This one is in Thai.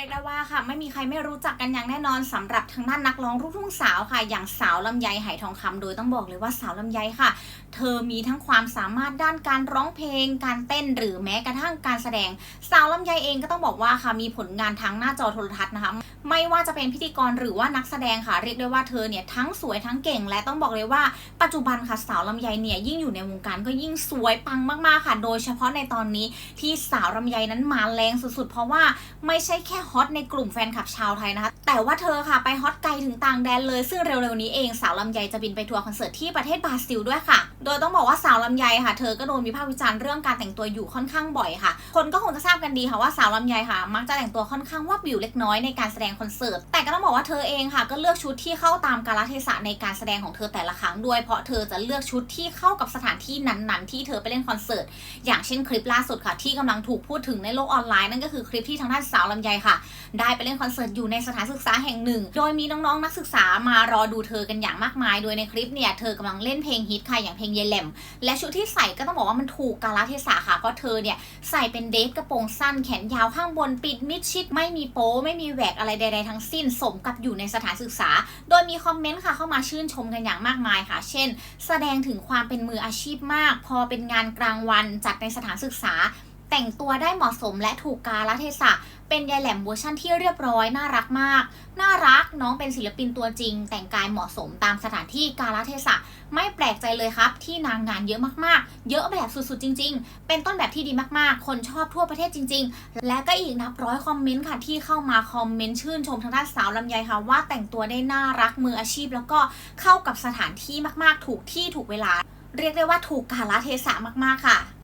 รียกได้ว่าค่ะไม่มีใครไม่รู้จักกันอย่างแน่นอนสำหรับทางด้านนักร้องลูกทุ่งสาวค่ะ อย่างสาวลำไยไหทองคำโดยต้องบอกเลยว่าสาวลำไยค่ะ เธอมีทั้งความสามารถด้านการร้องเพลง การเต้นหรือแม้กระทั่งการแสดง สาวลำไยเองก็ต้องบอกว่าค่ะมีผลงานทางหน้าจอโทรทัศน์นะคะไม่ว่าจะเป็นพิธีกรหรือว่านักแสดงค่ะเรียกได้ว่าเธอเนี่ยทั้งสวยทั้งเก่ง และต้องบอกเลยว่าปัจจุบันค่ะสาวลำไยเนี่ยยิ่งอยู่ในวงการก็ยิ่งสวยปังมากๆค่ะ โดยเฉพาะในตอนนี้ที่สาวลำไยนั้นมาแรงสุดๆ เพราะว่าไม่ใช่แค่ฮอตในกลุ่มแฟนคลับชาวไทยนะคะ แต่ว่าเธอค่ะไปฮอตไกลถึงต่างแดนเลย ซึ่งเร็วๆนี้เองสาวลำไยจะบินไปทัวร์คอนเสิร์ตที่ประเทศบราซิลด้วยค่ะ โดยต้องบอกว่าสาวลำไยค่ะ เธอก็โดนวิพากษ์วิจารณ์เรื่องการแต่งตัวอยู่ค่อนข้างบ่อยค่ะ คนก็คงจะทราบกันดีค่ะว่าสาวลำไยค่ะ มักจะแต่งตัวค่อนข้างว่าบิวเล็กน้อยในการแสดงคอนเสิร์ต แต่ก็ต้องบอกว่าเธอเองค่ะ ก็เลือกชุดที่เข้าตามกาลเทศะในการแสดงของเธอแต่ละครั้งด้วย เพราะเธอจะเลือกชุดที่เข้ากับสถานที่นั้นๆ ที่เธอไปเล่นคอนเสิร์ต อย่างเช่นคลิปล่าสุดค่ะที่กำลังถูกพูดถึงในโลกออนไลน์นั่นก็คือคลิปที่ทางด้านสาวลำไยค่ะได้ไปเล่นคอนเสิร์ตอยู่ในสถานศึกษาแห่งหนึ่ง โดยมีน้องๆนักศึกษามารอดูเธอกันอย่างมากมาย โดยในคลิปเนี่ยเธอกำลังเล่นเพลงฮิตค่ะอย่างเพลงเยลแหลมและชุดที่ใส่ก็ต้องบอกว่ามันถูกกาลเทศะค่ะเพราะเธอเนี่ยใส่เป็นเดฟกระโปรงสั้นแขนยาวข้างบนปิดมิดชิดไม่มีโป๊ไม่มีแหวกอะไรใดๆทั้งสิ้นสมกับอยู่ในสถานศึกษา โดยมีคอมเมนต์ค่ะเข้ามาชื่นชมกันอย่างมากมายค่ะ เช่น แสดงถึงความเป็นมืออาชีพมาก พอเป็นงานกลางวันจัดในสถานศึกษา แต่งตัวได้เหมาะสมและถูกกาลเทศะ เป็นยายแหลมเวอร์ชั่นที่เรียบร้อยน่ารักมาก น่ารักน้องเป็นศิลปินตัวจริง แต่งกายเหมาะสมตามสถานที่กาลเทศะ ไม่แปลกใจเลยครับ ที่นางงานเยอะมากๆ เยอะแบบสุดๆจริง ๆ เป็นต้นแบบที่ดีมากๆ คนชอบทั่วประเทศจริง ๆ และก็อีกนับร้อยคอมเมนต์ค่ะที่เข้ามาคอมเมนต์ชื่นชมทางด้านสาวลำไยค่ะว่าแต่งตัวได้น่ารักมืออาชีพ แล้วก็เข้ากับสถานที่มากๆ ถูกที่ถูกเวลา เรียกได้ว่าถูกกาลเทศะมากๆค่ะ